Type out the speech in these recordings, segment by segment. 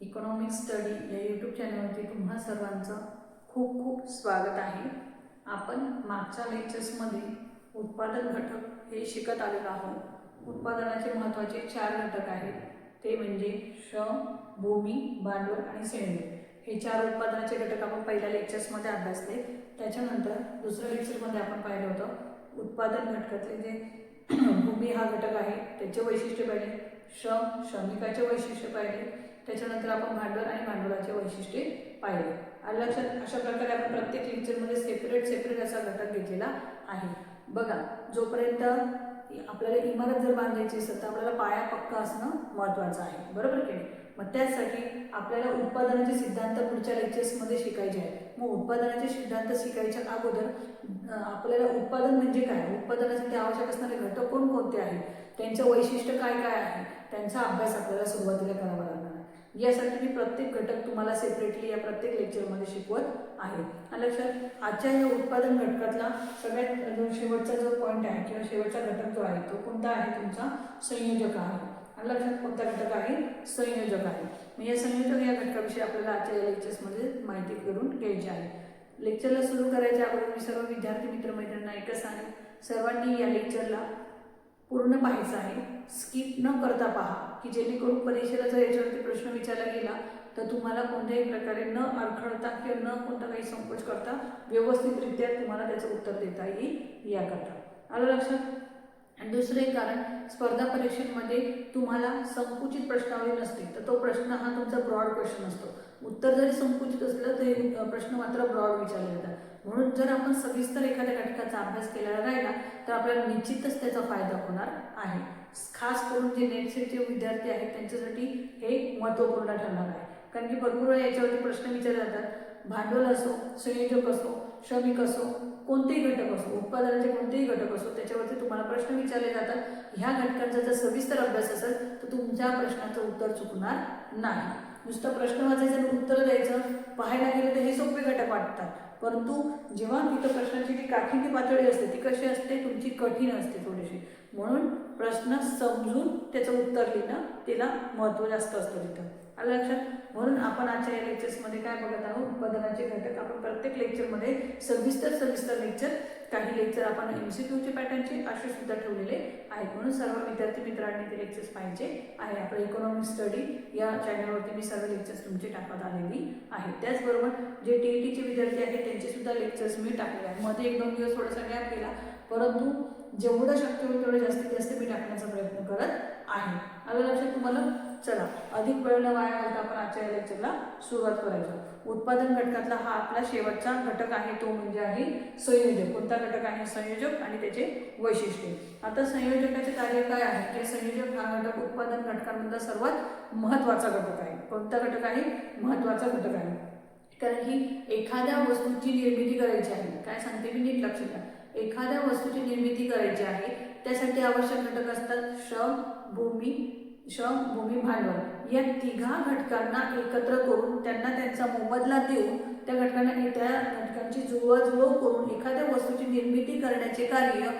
Economic study या YouTube चॅनलवरती तुम्हा सर्वांचं खूप खूप स्वागत आहे. आपण मागच्या लेक्चर्समध्ये उत्पादन घटक हे शिकत आलेलो आहोत. उत्पादनाचे महत्त्वाचे चार घटक आहेत. ते म्हणजे श्रम भूमी भांडवल आणि सेंद्रिय. हे चार उत्पादनाचे घटक आपण पहिल्या लेक्चर्समध्ये अभ्यासले. त्याच्यानंतर दुसऱ्या लेक्चरमध्ये आपण पाहिलं होतं उत्पादन घटकातले जे भूमी हा घटक आहे त्याचे वैशिष्ट्य पाहिले. श्रम श्रमिकाचे वैशिष्ट्य पाहिले. त्याच्यानंतर आपण भांडवल आणि भांडवलाचे वैशिष्ट्ये पाहिले. आणि लक्षात अशा प्रकारे आपण प्रत्येक लेक्चरमध्ये सेपरेट सेपरेट असा घटक घेतलेला आहे. बघा जोपर्यंत आपल्याला इमारत जर बांधायची असेल तर आपल्याला पाया पक्का असणं महत्त्वाचं आहे. बरोबर की नाही? मग त्यासाठी आपल्याला उत्पादनाचे सिद्धांत पुढच्या लेक्चर्समध्ये शिकायचे आहे मग उत्पादनाचे सिद्धांत शिकायच्या अगोदर आपल्याला उत्पादन म्हणजे काय? उत्पादनासाठी आवश्यक असणारे घटक कोणकोणते आहेत? त्यांचं वैशिष्ट्य काय काय आहे? त्यांचा अभ्यास आपल्याला सुरुवातीला करावा लागणार यासाठी मी प्रत्येक घटक तुम्हाला सेपरेटली या प्रत्येक लेक्चरमध्ये शिकवत आहे. आणि लक्षात आजच्या या उत्पादन घटकातला सगळ्यात जो शेवटचा जो पॉईंट आहे किंवा शेवटचा घटक जो आहे तो कोणता आहे तुमचा? संयोजक आहे. आणि लक्षात कोणता घटक आहे? संयोजक आहे. मग या संयोजक या घटकाविषयी आपल्याला आजच्या या लेक्चर्समध्ये माहिती करून घ्यायची आहे. लेक्चरला सुरू करायच्या अगोदर मी सर्व विद्यार्थी मित्रमैत्रिणींना एकच सांगेन. सर्वांनी या लेक्चरला पूर्ण पाहायचं आहे. स्किप न करता पहा. की जेणेकरून परीक्षेला जर याच्यावरती प्रश्न विचारला गेला तर तुम्हाला कोणत्याही प्रकारे न अडखळता किंवा न कोणता काही संकोच करता व्यवस्थितरित्या तुम्हाला त्याचं उत्तर देता येईल याकरता. आलं लक्षात? आणि दुसरं कारण स्पर्धा परीक्षेमध्ये तुम्हाला संकुचित प्रश्नावली नसते तर तो प्रश्न हा तुमचा ब्रॉड क्वेश्चन असतो. उत्तर जरी संकुचित असलं तरी प्रश्न मात्र ब्रॉड विचारले जातात. म्हणून जर आपण सविस्तर एखाद्या घटकाचा अभ्यास केलेला राहिला तर आपल्याला निश्चितच त्याचा फायदा होणार आहे. खास करून जे नेटसेटचे विद्यार्थी आहेत त्यांच्यासाठी हे महत्त्वपूर्ण ठरणार आहे. कारण की भरपूर वेळा याच्यावरती प्रश्न विचारले जातात. भांडवल असो संयोजक असो श्रमिक असो कोणतेही घटक असो उत्पादनाचे कोणतेही घटक असो त्याच्यावरती तुम्हाला प्रश्न विचारले जातात. ह्या घटकांचा जर सविस्तर अभ्यास असेल तर तुमच्या प्रश्नाचं उत्तर चुकणार नाही. नुसतं प्रश्न वाचायचं आणि उत्तर द्यायचं पाहायला गेलं तर हे सोपे घटक वाटतात. परंतु जेव्हा तिथं प्रश्नाची जी काठिण्य पातळी असते ती कशी असते? तुमची कठीण असते थोडीशी. म्हणून प्रश्न समजून त्याचं उत्तर लिहिणं तिला महत्त्व जास्त असतं तिथं. आलं लक्षात? म्हणून आपण आजच्या या लेक्चर्समध्ये काय बघत आहोत? उत्पादनाचे घटक. आपण प्रत्येक लेक्चरमध्ये सविस्तर सविस्तर लेक्चर काही लेक्चर आपण एम सी क्यूचे पॅटर्नचे असे सुद्धा ठेवलेले आहेत. म्हणून सर्व विद्यार्थी मित्रांनी ते लेक्चर्स पाहिजे आहे. आपलं इकॉनॉमिक स्टडी या चॅनलवरती मी सर्व लेक्चर्स तुमचे टाकत आलेली आहे. त्याचबरोबर जे टी ई टीचे विद्यार्थी आहेत त्यांचे सुद्धा लेक्चर्स मी टाकले आहेत. मध्ये एक दोन दिवस थोडासा गॅप केला. परंतु जेवढं शक्य होईल तेवढं जास्तीत जास्त मी टाकण्याचा प्रयत्न करत आहे. आलं लक्षात तुम्हाला? चला अधिक वेळ न वाया घालता आपण आजच्या या लेक्चरला सुरुवात करायचो. उत्पादन घटकातला हा आपला शेवटचा घटक आहे तो म्हणजे आहे संयोजक. कोणता घटक आहे? संयोजक आणि त्याचे वैशिष्ट्ये. आता संयोजकाचे कार्य काय आहे? की संयोजक हा घटक उत्पादन घटकांमधला सर्वात महत्त्वाचा घटक आहे. कोणता घटक आहे? महत्त्वाचा घटक आहे. कारण की एखाद्या वस्तूची निर्मिती करायची आहे. काय सांगते मी नीट लक्ष द्या एखाद्या वस्तूची निर्मिती करायची आहे त्यासाठी आवश्यक घटक असतात श्रम भूमी श्रम भूमी भांडवल. या तिघा घटकांना एकत्र करून त्यांना त्यांचा मोबदला देऊन त्या घटकांना त्या घटकांची जुळवाजुळव करून एखाद्या वस्तूची निर्मिती करण्याचे कार्य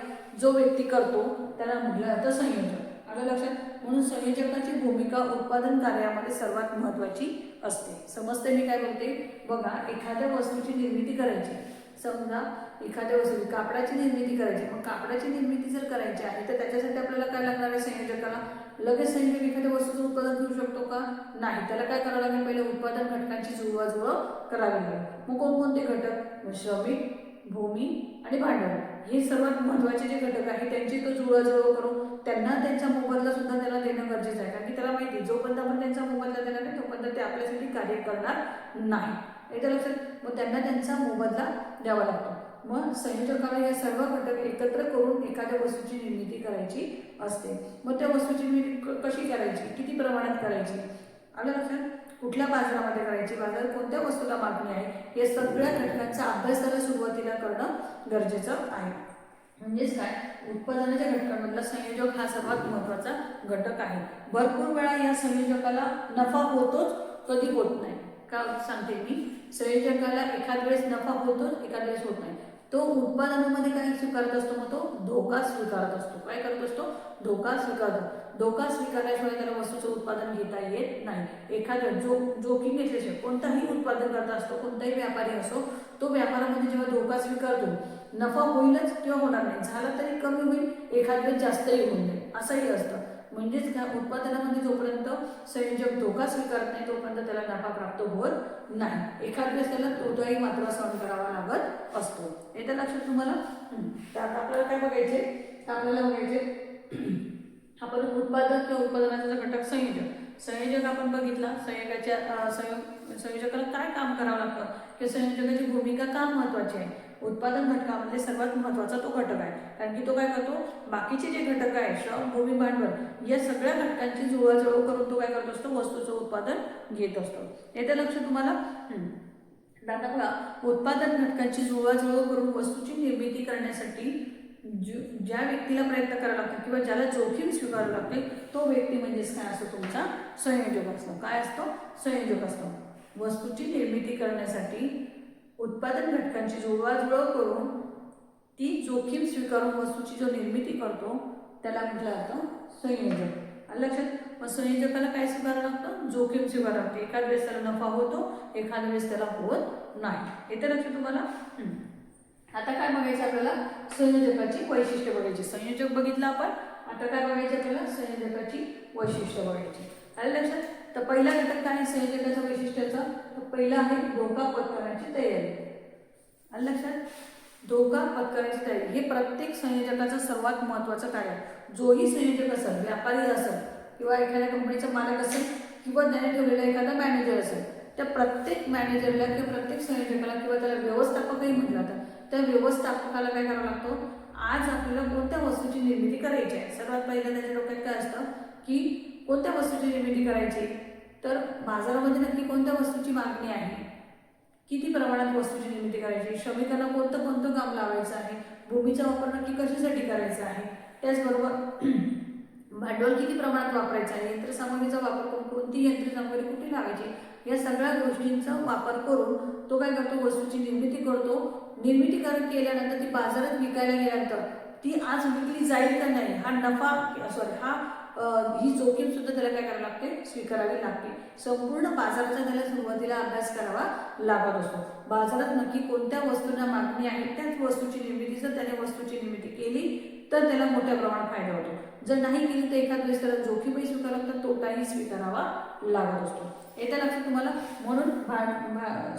जो व्यक्ती करतो त्याला म्हटलं जातं संयोजक आलं लक्षात? म्हणून संयोजकाची भूमिका उत्पादन कार्यामध्ये सर्वात महत्त्वाची असते. समजते मी काय बोलते? बघा एखाद्या वस्तूची निर्मिती करायची. समजा एखाद्या वस्तू कापडाची निर्मिती करायची. मग कापडाची निर्मिती जर करायची आहे तर त्याच्यासाठी आपल्याला काय लागणार आहे संयोजकाला? लगेच संयोजक एखाद्या वस्तूचं उत्पादन करू शकतो का? नाही. त्याला काय करावं लागेल? पहिले उत्पादन घटकांची जुळवाजुळव करावी लागेल. मग कोणकोणते घटक? श्रमिक भूमी आणि भांडवल. हे सर्वात महत्त्वाचे जे घटक आहेत त्यांची तो जुळवाजुळव करून त्यांना त्यांचा मोबदला सुद्धा त्याला देणं गरजेचं आहे. कारण की त्याला माहिती आहे, जोपर्यंत आपण त्यांचा मोबदला देणार नाही तोपर्यंत ते आपल्यासाठी कार्य करणार नाही. याच्या लक्षात मग त्यांना त्यांचा मोबदला द्यावा लागतो. मग संयोजकाला या सर्व घटक एकत्र करून एखाद्या वस्तूची निर्मिती करायची असते. मग त्या वस्तूची निर्मिती कशी करायची? किती प्रमाणात करायची? आलं लक्षात? कुठल्या बाजारामध्ये करायची? बाजार कोणत्या वस्तूला मागणी आहे? या सगळ्या घटकांचा अभ्यासाला सुरुवातीला करणं गरजेचं आहे. म्हणजेच काय? उत्पादनाच्या घटकांमधला संयोजक हा सर्वात महत्त्वाचा घटक आहे. भरपूर वेळा या संयोजकाला नफा होतोच कधी होत नाही. का सांगते मी? संयोजकाला एखाद वेळेस नफा होतो एखाद वेळेस होत नाही. तो उत्पादनामध्ये काय स्वीकारत असतो मग तो धोका स्वीकारत असतो. काय करत असतो? धोका स्वीकारतो. धोका स्वीकारल्याशिवाय त्याला वस्तूचं उत्पादन घेता येत नाही. एखादं जो जोखीम घेतल्याशिवाय कोणताही उत्पादन करता असतो कोणताही व्यापारी असो तो व्यापारामध्ये जेव्हा धोका स्वीकारतो नफा होईलच किंवा होणार नाही. झाला तरी कमी होईल एखाद वेळेस जास्तही होऊन जाईल. असंही असतं. म्हणजेच त्या उत्पादनामध्ये जोपर्यंत संयोजक धोका स्वीकारत नाही तोपर्यंत त्याला नफा प्राप्त होत नाही. एखाद वेळेस त्याला तोटाही मात्र सहन करावा लागत असतो. येतं लक्षात तुम्हाला? त्यात तर आता आपल्याला काय बघायचे आपल्याला बघायचे आपण उत्पादक किंवा उत्पादनाचा घटक संयोजक संयोजक आपण बघितला संयोगाच्या संयोग संयोजकाला काय काम करावं लागतं? किंवा संयोजकाची भूमिका का महत्वाची आहे? उत्पादन घटकामध्ये सर्वात महत्त्वाचा तो घटक आहे. कारण की तो काय करतो? बाकीचे जे घटक आहे श्रम भूमी भांडवल या सगळ्या घटकांची जुळवाजुळव करून तो काय करत असतो? वस्तूचं उत्पादन घेत असतो. येतं लक्ष तुम्हाला आता बघा उत्पादन घटकांची जुळवाजुळव करून वस्तूची निर्मिती करण्यासाठी जो ज्या व्यक्तीला प्रयत्न करावा लागतो किंवा ज्याला जोखीम स्वीकारावी लागते तो व्यक्ती म्हणजेच काय असतो तुमचा? संयोजक असतो. काय असतो? संयोजक असतो. वस्तूची निर्मिती करण्यासाठी उत्पादन घटकांची जुळवाजुळव करून ती जोखीम स्वीकारून वस्तूची जो निर्मिती करतो त्याला म्हटलं जातं संयोजक. लक्षात? मग संयोजकाला काय स्वीकारावं लागतं? जोखीम स्वीकारावं लागते. एखाद वेळेस त्याला नफा होतो एखाद वेळेस त्याला होत नाही. येते लक्षात तुम्हाला? आता काय बघायचं आपल्याला? संयोजकाची वैशिष्ट्य बघायची. संयोजक बघितलं आपण आता काय बघायचं आपल्याला? संयोजकाची वैशिष्ट्य बघायची. आलं लक्षात? तर पहिला घटक काय संयोजकाचं संयोजकाच्या वैशिष्ट्याचा तर पहिला आहे धोका पत्करण्याची तयारी. आलं लक्षात? धोका पत्करण्याची तयारी. हे प्रत्येक संयोजकाचं सर्वात महत्त्वाचं कार्य आहे. जोही संयोजक असेल व्यापारी असेल किंवा एखाद्या कंपनीचा मालक असेल किंवा त्याने ठेवलेला एखादा मॅनेजर असेल त्या प्रत्येक मॅनेजरला किंवा प्रत्येक संयोजकाला किंवा त्याला व्यवस्थापकही म्हटलं जातं. त्या व्यवस्थापकाला काय करावं लागतो? आज आपल्याला कोणत्या वस्तूची निर्मिती करायची आहे? सर्वात पहिलं त्याच्या डोक्यात काय असतं? की कोणत्या वस्तूची निर्मिती करायची? तर बाजारामध्ये नक्की कोणत्या वस्तूची मागणी आहे? किती प्रमाणात वस्तूची निर्मिती करायची? श्रमिकांना कोणतं कोणतं काम लावायचं आहे? भूमीचा वापर नक्की कशासाठी करायचा आहे? त्याचबरोबर भांडवल किती प्रमाणात वापरायचं आहे? यंत्रसामग्रीचा वापर करून कोणती यंत्रसामग्री कुठे लावायची? या सगळ्या गोष्टींचा वापर करून तो काय करतो? वस्तूची निर्मिती करतो. निर्मिती कर केल्यानंतर ती बाजारात विकायला गेल्यानंतर ती आज विकली जाईल का नाही? हा नफा सॉरी हा ही जोखीम सुद्धा त्याला काय करावी लागते? स्वीकारावी लागते. संपूर्ण बाजाराचा त्याला सुरुवातीला अभ्यास करावा लागत असतो. बाजारात नक्की कोणत्या वस्तूंना मागणी आहे त्याच वस्तूची निर्मिती जर त्याने वस्तूची निर्मिती केली तर त्याला मोठ्या प्रमाणात फायदा होतो. जर नाही केली तर एखाद वेळेस त्याला जोखीमही स्वीकारावा तर तोटाही स्वीकारावा लागत असतो. येत्या लक्षात तुम्हाला? म्हणून भा- भा-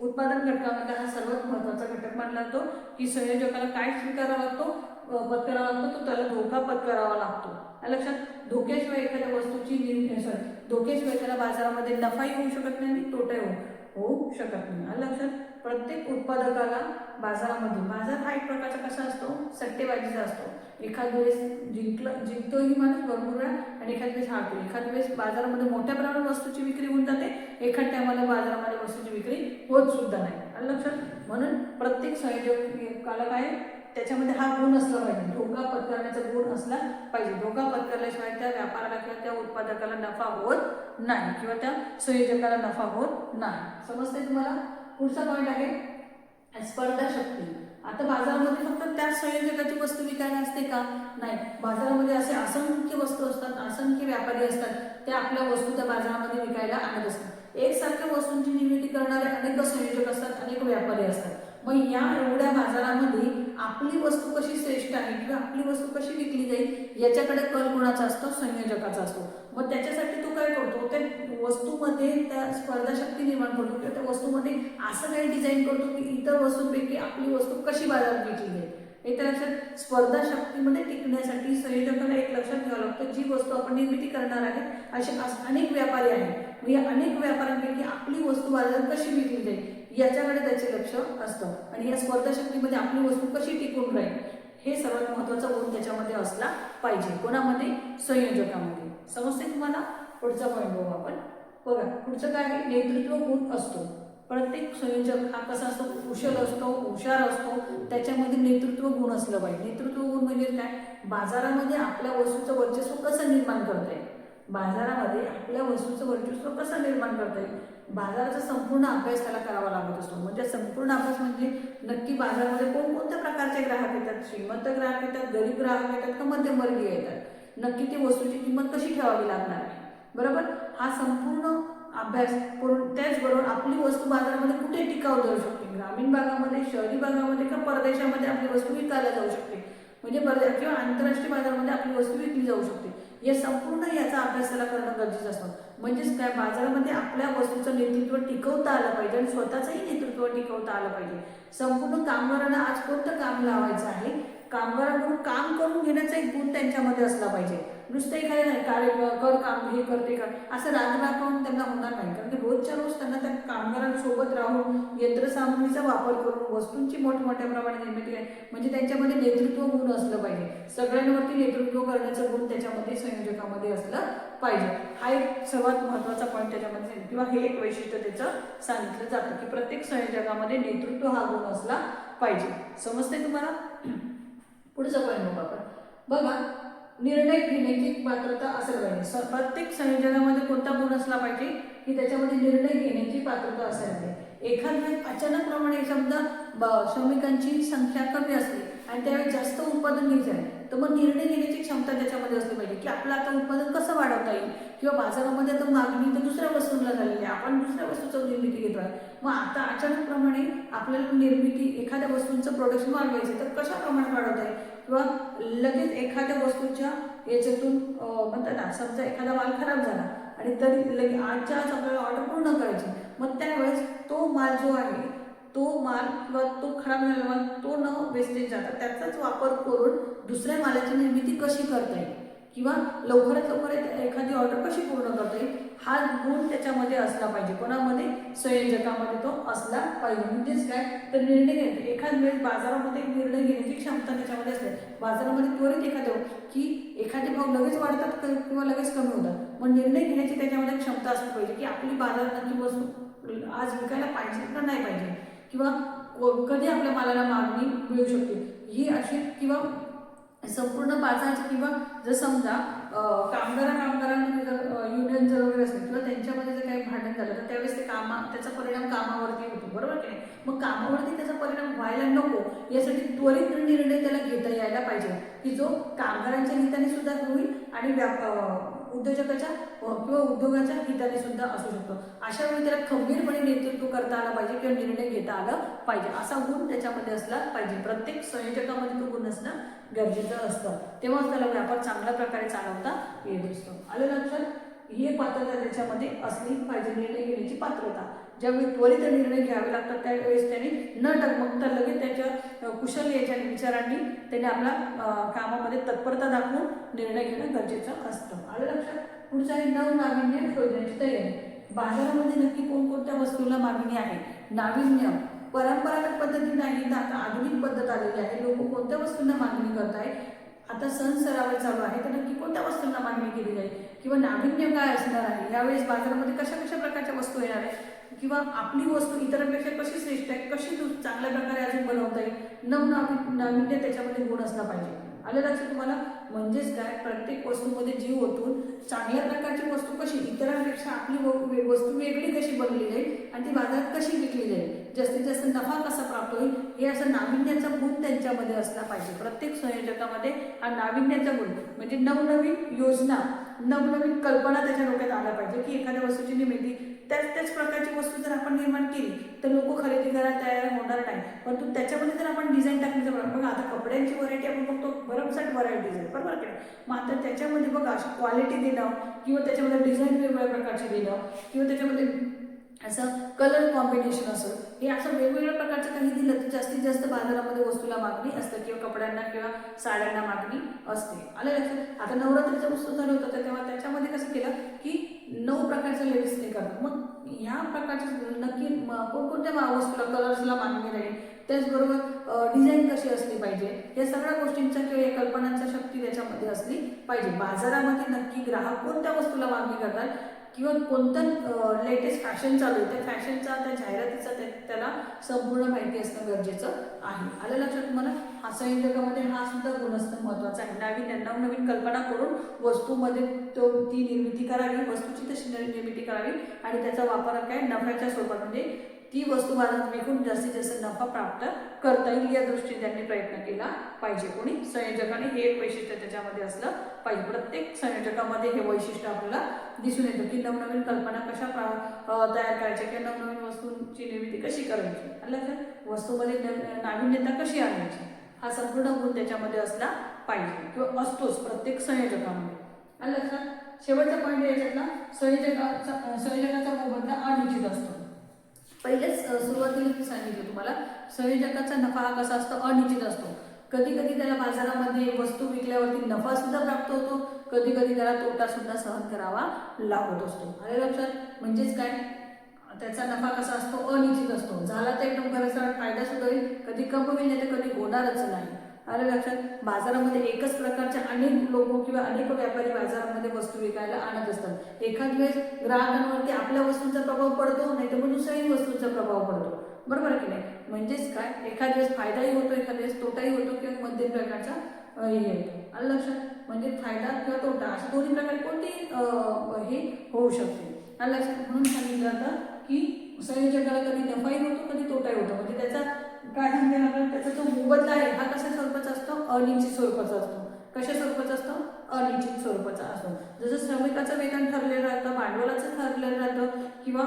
उत्पादन घटकामध्ये हा सर्वात महत्त्वाचा घटक मानला जातो की संयोजकाला काय स्वीकारावा लागतो? पत्करावा लागतो तो त्याला धोका पत्करावा लागतो. लक्षात धोक्याशिवाय एखाद्या वस्तूची निर्मिती सॉरी धोक्याशिवाय त्याला बाजारामध्ये नफाही होऊ शकत नाही आणि तोटाही होऊ होऊ शकत नाही. आणि लक्षात प्रत्येक उत्पादकाला बाजारामध्ये बाजार हा एक प्रकारचा कसा असतो? सट्टेबाजीचा असतो. एखाद वेळेस जिंकलं जिंकतोही माणूस भरपूर वेळा आणि एखाद वेळेस हारतो. एखाद वेळेस बाजारामध्ये मोठ्या प्रमाणात वस्तूची विक्री होऊन जाते एखाद टायमाला बाजारामध्ये वस्तूची विक्री होत सुद्धा नाही. आणि लक्षात म्हणून प्रत्येक संयोजकाला काय त्याच्यामध्ये हा गुण असला पाहिजे. धोका पत्करण्याचा गुण असला पाहिजे. धोका पत्करल्याशिवाय त्या व्यापाराला किंवा त्या उत्पादकाला नफा होत नाही किंवा त्या संयोजकाला नफा होत नाही. समजते तुम्हाला? पुढचा पॉईंट आहे स्पर्धा शक्ती आता बाजारामध्ये फक्त त्याच संयोजकाची वस्तू विकायला असते का? नाही. बाजारामध्ये असे असंख्य वस्तू असतात असंख्य व्यापारी असतात त्या आपल्या वस्तू त्या बाजारामध्ये विकायला आणत असतात. एकसारख्या वस्तूंची निर्मिती करणारे अनेक संयोजक असतात अनेक व्यापारी असतात. मग या एवढ्या बाजारामध्ये आपली वस्तू कशी श्रेष्ठ आहे किंवा आपली वस्तू कशी विकली जाईल याच्याकडे कल कोणाचा असतो? संयोजकाचा असतो. मग त्याच्यासाठी तो काय करतो? त्या वस्तूमध्ये त्या स्पर्धाशक्ती निर्माण करतो किंवा त्या वस्तूमध्ये असं काही डिझाईन करतो की इतर वस्तूंपैकी आपली वस्तू कशी बाजारात विकली जाईल? हे त्या लक्षात स्पर्धा शक्तीमध्ये टिकण्यासाठी संयोजकाला एक लक्षात घ्यावं लागतं. जी वस्तू आपण निर्मिती करणार आहे असे अनेक व्यापारी आहेत. या अनेक व्यापाऱ्यांपैकी आपली वस्तू बाजारात कशी विकली जाईल? याच्याकडे त्याचे लक्ष असतं. आणि या स्पर्धा शक्तीमध्ये आपली वस्तू कशी टिकून राहील हे सर्वात महत्त्वाचा गुण त्याच्यामध्ये असला पाहिजे. कोणामध्ये? संयोजकामध्ये. समजते तुम्हाला पुढचा पॉईंट बघू आपण. बघा पुढचं काय आहे? नेतृत्व गुण असतो. प्रत्येक संयोजक हा कसा असतो? कुशल असतो हुशार असतो. त्याच्यामध्ये नेतृत्व गुण असलं पाहिजे. नेतृत्व गुण म्हणजे काय? बाजारामध्ये आपल्या वस्तूचं वर्चस्व कसं निर्माण करता येईल? बाजारामध्ये आपल्या वस्तूचं वर्चस्व कसं निर्माण करता येईल? बाजाराचा संपूर्ण अभ्यास त्याला करावा लागत असतो. म्हणजे संपूर्ण अभ्यास म्हणजे नक्की बाजारामध्ये कोणकोणत्या प्रकारचे ग्राहक येतात? श्रीमंत ग्राहक येतात गरीब ग्राहक येतात का मध्यमवर्गीय येतात? नक्की ती वस्तूची किंमत कशी ठेवावी लागणार आहे? बरोबर? हा संपूर्ण अभ्यास करून त्याचबरोबर आपली वस्तू बाजारामध्ये कुठे टिकाव जाऊ शकते? ग्रामीण भागामध्ये शहरी भागामध्ये का परदेशामध्ये आपली वस्तू विकायला जाऊ शकते? म्हणजे परदेश किंवा आंतरराष्ट्रीय बाजारामध्ये आपली वस्तू विकली जाऊ शकते. या संपूर्ण याचा अभ्यास त्याला करणं गरजेचं असतं. म्हणजेच काय? बाजारामध्ये आपल्या वस्तूचं नेतृत्व टिकवता आलं पाहिजे आणि स्वतःचंही नेतृत्व टिकवता आलं पाहिजे. संपूर्ण कामगारांना आज कोणतं काम लावायचं आहे? कामगारांकडून काम करून घेण्याचा एक गुण त्यांच्यामध्ये असला पाहिजे. नुसतं एखादे नाही कार्य कर काम हे करते का असं राग राखून त्यांना होणार नाही. कारण की रोजच्या रोज त्यांना त्या कामगारांसोबत राहून यंत्रसामुग्रीचा वापर करून वस्तूंची मोठमोठ्या प्रमाणात निर्मिती आहे म्हणजे त्यांच्यामध्ये नेतृत्व गुण असलं पाहिजे. सगळ्यांवरती नेतृत्व करण्याचं गुण त्याच्यामध्ये संयोजकामध्ये असलं पाहिजे. हा एक सर्वात महत्त्वाचा पॉईंट त्याच्यामध्ये किंवा हे एक वैशिष्ट्य त्याचं सांगितलं जातं की प्रत्येक संयोजकामध्ये नेतृत्व हा गुण असला पाहिजे. समजते तुम्हाला? पुढचा पॉईंट बघू बघा निर्णय घेण्याची पात्रता असायला पाहिजे. प्रत्येक संयोजनामध्ये कोणता गुण असला पाहिजे की त्याच्यामध्ये निर्णय घेण्याची पात्रता असायला पाहिजे. एखाद्या वेळेस अचानकप्रमाणे समजा ब- श्रमिकांची संख्या कमी असली आणि त्यावेळी जास्त उत्पादन घ्यायचं आहे तर मग निर्णय घेण्याची क्षमता त्याच्यामध्ये असली पाहिजे की आपलं आता उत्पादन कसं वाढवता येईल? किंवा बाजारामध्ये तर मागणी तर दुसऱ्या वस्तूंना झालेली आहे. आपण दुसऱ्या वस्तूचं निर्मिती घेतो आहे. मग आता अचानकप्रमाणे आपल्याला निर्मिती एखाद्या वस्तूंचं प्रोडक्शन वाढवायचं तर कशा प्रमाणात वाढवता येईल? किंवा लगेच एखाद्या वस्तूच्या याच्यातून म्हणतात ना समजा एखादा माल खराब झाला आणि तरी लगे आजच्या आज आपल्याला ऑर्डर पूर्ण करायची मग त्यावेळेस तो माल जो आहे तो माल किंवा तो खराब झालेला माल तो न वेस्टेज जाता त्याचाच वापर करून दुसऱ्या मालाची निर्मिती कशी करता येईल? किंवा लवकरात लवकर एखादी ऑर्डर कशी पूर्ण करता येईल हा गुण त्याच्यामध्ये असला पाहिजे. कोणामध्ये? संयोजकामध्ये तो असला पाहिजे. म्हणजेच काय? तर निर्णय घेणे एखाद वेळेस बाजारामध्ये निर्णय घेण्याची क्षमता त्याच्यामध्ये असते. बाजारामध्ये त्वरित एखादं की एखादे भाव लगेच वाढतात किंवा लगेच कमी होतात. मग निर्णय घेण्याची त्याच्यामध्ये क्षमता असली पाहिजे की आपली बाजारात नक्की वस्तू आज विकायला पाहिजे का नाही पाहिजे? किंवा कधी आपल्या मालाला मागणी मिळू शकते? ही अशी किंवा संपूर्ण बाजार किंवा जर समजा कामगार कामगारांनी कामगारांमध्ये जर युनियन जर वगैरे असेल किंवा त्यांच्यामध्ये जर काही भांडण झालं तर त्यावेळेस ते कामा त्याचा परिणाम कामावरती होतो बरोबर की नाही? मग कामावरती त्याचा परिणाम व्हायला नको यासाठी त्वरित निर्णय त्याला घेता यायला पाहिजे की जो कामगारांच्या हिताने सुद्धा होईल आणि व्याप उद्योजकाच्या किंवा उद्योगाच्या हिताने सुद्धा असू शकतो. अशा वेळी त्याला खंबीरपणे नेतृत्व करता आलं पाहिजे किंवा निर्णय घेता आलं पाहिजे. असा गुण त्याच्यामध्ये असला पाहिजे. प्रत्येक संयोजकामध्ये तो गुण असणं गरजेचं असतं. तेव्हाच त्याला व्यापार चांगल्या प्रकारे चालवता येत असतो. आलं लक्षात? ही एक पात्रता त्याच्यामध्ये असली पाहिजे. निर्णय घेण्याची पात्रता. ज्यावेळी त्वरित निर्णय घ्यावे लागतात त्यावेळेस त्यांनी न डगमगता लगेच त्याच्या कुशल याच्या विचारांनी त्याने आपला कामामध्ये तत्परता दाखवून निर्णय घेणं गरजेचं असतं. आलं लक्षात? पुढचं आहे नवनाविन्य शोधण्याची तयारी. बाजारामध्ये नक्की कोणकोणत्या वस्तूला मागणी आहे? नाविन्य. परंपरागत पद्धती नाही तर आता आधुनिक पद्धत आलेली आहे. लोक कोणत्या वस्तूंना मागणी करत आहे आता सण सरावर चालू आहे तर नक्की कोणत्या वस्तूंना मागणी केली जाईल? किंवा नाविन्य काय असणार आहे? यावेळेस बाजारामध्ये कशा कशा प्रकारच्या वस्तू येणार आहेत? किंवा आपली वस्तू इतरांपेक्षा कशी श्रेष्ठ आहे कशी चांगल्या प्रकारे अजून बनवता येईल नवनावी नाविन्य त्याच्यामध्ये गुण असला पाहिजे. आलं लक्षात तुम्हाला? म्हणजेच काय? प्रत्येक वस्तूमध्ये जीव ओतून चांगल्या प्रकारची वस्तू कशी? इतरांपेक्षा आपली वस्तू वेगळी कशी बनली जाईल आणि ती बाजारात कशी विकली जाईल? जास्तीत जास्त नफा कसा प्राप्त होईल? हे असं नाविन्याचा गुण त्यांच्यामध्ये असला पाहिजे. प्रत्येक संयोजकामध्ये हा नाविन्याचा गुण म्हणजे नवनवीन योजना नवनवीन कल्पना त्याच्या डोक्यात आल्या पाहिजे की एखाद्या वस्तूची निर्मिती त्याच त्याच प्रकारची वस्तू जर आपण निर्माण केली तर लोक खरेदी करायला तयार होणार नाही परंतु त्याच्यामध्ये जर आपण डिझाईन टाकली तर बघा आता कपड्यांची व्हरायटी आपण बघतो भरमसाठ व्हरायटीज आहे बरोबर की नाही? मग आता त्याच्यामध्ये बघा अशी क्वालिटी देणं किंवा त्याच्यामध्ये डिझाईन वेगवेगळ्या प्रकारची देणं किंवा त्याच्यामध्ये असं कलर कॉम्बिनेशन असं. हे असं वेगवेगळ्या प्रकारचं काही दिलं तर जास्तीत जास्त बाजारामध्ये वस्तूला मागणी असते किंवा कपड्यांना किंवा साड्यांना मागणी असते. आलं लक्षात? आता नवरात्रीचं वस्तू चालू होता तर तेव्हा त्याच्यामध्ये कसं केलं की नऊ प्रकारच्या लेडीज हे करतात मग ह्या प्रकारच्या नक्की कोणकोणत्या वस्तूला कलर्सला मागणी राहील? त्याचबरोबर डिझाईन कशी असली पाहिजे? या सगळ्या गोष्टींच्या किंवा या कल्पनांच्या शक्ती त्याच्यामध्ये असली पाहिजे. बाजारामध्ये नक्की ग्राहक कोणत्या वस्तूला मागणी करतात? किंवा कोणतं लेटेस्ट फॅशन चालू आहे त्या फॅशनचा त्या जाहिरातीचा त्या- त्याला संपूर्ण माहिती असणं गरजेचं आहे. आलं लक्षात तुम्हाला? हा संयोजकामध्ये हा सुद्धा गुणस्तर महत्त्वाचा आहे. नवीन नवीन कल्पना करून वस्तूमध्ये तो ती निर्मिती करावी वस्तूची तशी निर्मिती करावी आणि त्याचा वापर काय? नफ्याच्या स्वरूपात म्हणजे ती वस्तू बाजारात विकून जास्तीत जास्त नफा प्राप्त करता येईल या दृष्टीने त्यांनी प्रयत्न केला पाहिजे. कोणी? संयोजकाने हे एक वैशिष्ट्य त्याच्यामध्ये असलं पाहिजे. प्रत्येक संयोजकामध्ये हे वैशिष्ट्य आपल्याला दिसून येतं की नवनवीन कल्पना कशा तयार करायच्या किंवा नवनवीन वस्तूंची निर्मिती कशी करायची? आलं वस्तूमध्ये नाविन्यता कशी आणायची? हा संपूर्ण गुण त्याच्यामध्ये असला पाहिजे. किंवा असतोच प्रत्येक संयोजकामध्ये. आलं लक्षात शेवटचा पॉईंट याच्यातला संयोजकाचा संयोजकाचा मोबदला अनिश्चित असतो. पहिलेच सुरुवातीला सांगितलं तुम्हाला संयोजकाचा नफा हा कसा असतो? अनिश्चित असतो. कधी कधी त्याला बाजारामध्ये वस्तू विकल्यावरती नफा सुद्धा प्राप्त होतो. कधी कधी त्याला तोटा सुद्धा सहन करावा लागत असतो. अरे लक्षात? म्हणजेच काय? त्याचा नफा कसा असतो? अनिश्चित असतो. झाला तर एकदम खरंच फायदा सुद्धा होईल. कधी कमी होईल नाही तर कधी होणारच नाही. आलं लक्षात? बाजारामध्ये एकच प्रकारचे अनेक लोक किंवा अनेक व्यापारी बाजारामध्ये वस्तू विकायला आणत असतात. एखाद वेळेस ग्राहकांवरती आपल्या वस्तूंचा प्रभाव पडतो नाही तर मग दुसऱ्याही वस्तूंचा प्रभाव पडतो. बरोबर आहे की नाही? म्हणजेच काय? एखाद वेळेस फायदाही होतो एखाद वेळेस तोटाही होतो किंवा मध्यम प्रकारचा हे येतो. आलं लक्षात? म्हणजे फायदा किंवा तोटा अशा दोन्ही प्रकारे कोणतेही हे होऊ शकते? आलं लक्षात? म्हणून सांगितलं जातं की संयोजकाला कधी नफाही होतो कधी तोटाही होतो. म्हणजे त्याचा काय सांगायला त्याचा जो मोबदला आहे हा कशा स्वरूपाचा असतो? अनिश्चित स्वरूपाचा असतो. कशा स्वरूपाचा असतो? अनिश्चित स्वरूपाचा असतो. जसं श्रमिकाचं वेतन ठरलेलं राहतं भांडवलाचं ठरलेलं राहतं किंवा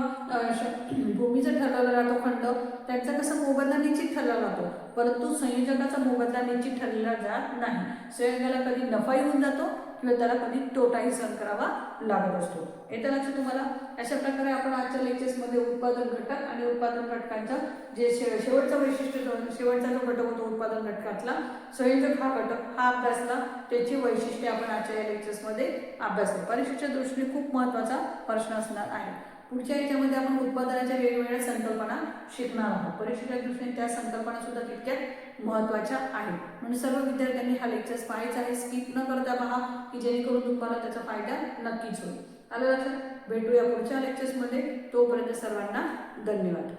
श- भूमीचं ठरलेलं राहतो खंड त्यांचा कसं मोबदला निश्चित ठरला जातो? परंतु संयोजकाचा मोबदला निश्चित ठरलेला जात नाही. संयोजकाला कधी नफाही होऊन जातो किंवा त्याला कधी तोटाही सहन करावा लागत असतो. येत्या लक्षात तुम्हाला? अशा प्रकारे आपण आजच्या लेक्चर्समध्ये उत्पादन घटक आणि उत्पादन घटकांचा जे शे शेवटचा वैशिष्ट्य शेवटचा जो घटक होतो उत्पादन घटकातला संयोजक हा घटक हा अभ्यासला त्याची वैशिष्ट्ये आपण आजच्या या लेक्चर्समध्ये अभ्यासले परीक्षेच्या दृष्टीने खूप महत्त्वाचा प्रश्न असणार आहे. पुढच्या याच्यामध्ये आपण उत्पादनाच्या वेगवेगळ्या संकल्पना शिकणार आहोत. परीक्षेच्या दृष्टीने त्या संकल्पना सुद्धा तितक्यात महत्त्वाच्या आहेत. म्हणून सर्व विद्यार्थ्यांनी हा लेक्चर्स पाहायचा आहे. स्किप न करता पहा की जेणेकरून तुम्हाला त्याचा फायदा नक्कीच होईल. आलं लक्षात? भेटूया पुढच्या लेक्चर्समध्ये तोपर्यंत सर्वांना धन्यवाद.